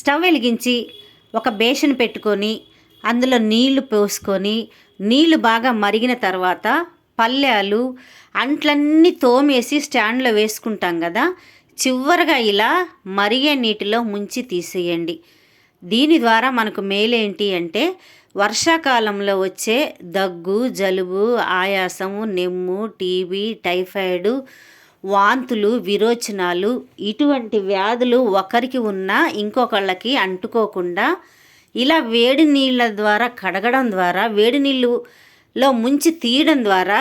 Stove వెలిగించి ఒక basin పెట్టుకొని అందులో నీళ్ళు పోసుకొని నీళ్ళు బాగా మరిగిన తర్వాత పల్లెలు అంట్లన్నీ తోమేసి స్టాండ్లో వేసుకుంటాం కదా చివరగా ఇలా మరిగే నీటిలో ముంచి తీసేయండి. దీని ద్వారా మనకు మేలేంటి అంటే వర్షాకాలంలో వచ్చే దగ్గు జలుబు ఆయాసము నెమ్ము టీబీ టైఫాయిడ్ వాంతులు విరోచనాలు ఇటువంటి వ్యాధులు ఒకరికి ఉన్నా ఇంకొకళ్ళకి అంటుకోకుండా ఇలా వేడి నీళ్ళ ద్వారా కడగడం ద్వారా వేడి నీళ్ళులో ముంచి తీయడం ద్వారా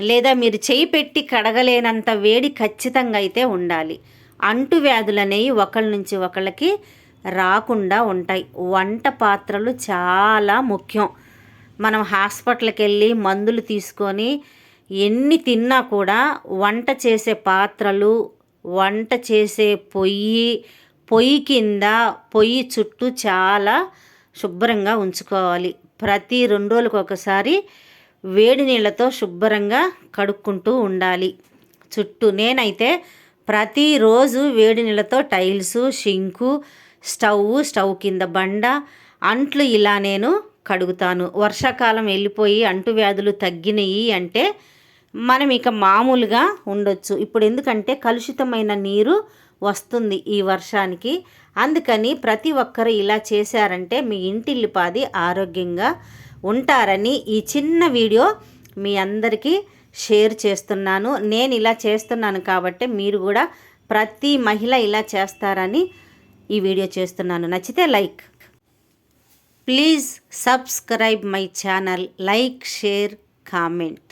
లేదా మీరు చేయి పెట్టి కడగలేనంత వేడి ఖచ్చితంగా అయితే ఉండాలి. అంటు వ్యాధులు అనేవి ఒకళ్ళ నుంచి ఒకళ్ళకి రాకుండా ఉంటాయి. వంట పాత్రలు చాలా ముఖ్యం. మనం హాస్పిటల్కి వెళ్ళి మందులు తీసుకొని ఎన్ని తిన్నా కూడా వంట చేసే పాత్రలు వంట చేసే పొయ్యి పొయ్యి కింద పొయ్యి చుట్టూ చాలా శుభ్రంగా ఉంచుకోవాలి. ప్రతి రెండు రోజులకు ఒకసారి వేడి నీళ్ళతో శుభ్రంగా కడుక్కుంటూ ఉండాలి. చుట్టూ నేనైతే ప్రతిరోజు వేడి నీళ్ళతో టైల్స్ షింకు స్టవ్ స్టవ్ కింద బండ అంట్లు ఇలా నేను కడుగుతాను. వర్షాకాలం వెళ్ళిపోయి అంటువ్యాధులు తగ్గినాయి అంటే మనం ఇక మామూలుగా ఉండొచ్చు. ఇప్పుడు ఎందుకంటే కలుషితమైన నీరు వస్తుంది ఈ వర్షానికి. అందుకని ప్రతి ఒక్కరు ఇలా చేశారంటే మీ ఇంటిల్లిపాది ఆరోగ్యంగా ఉంటారని ఈ చిన్న వీడియో మీ అందరికీ షేర్ చేస్తున్నాను. నేను ఇలా చేస్తున్నాను కాబట్టి మీరు కూడా ప్రతి మహిళ ఇలా చేస్తారని ఈ వీడియో చేస్తున్నాను. నచ్చితే like. Please subscribe my channel. Like share comment.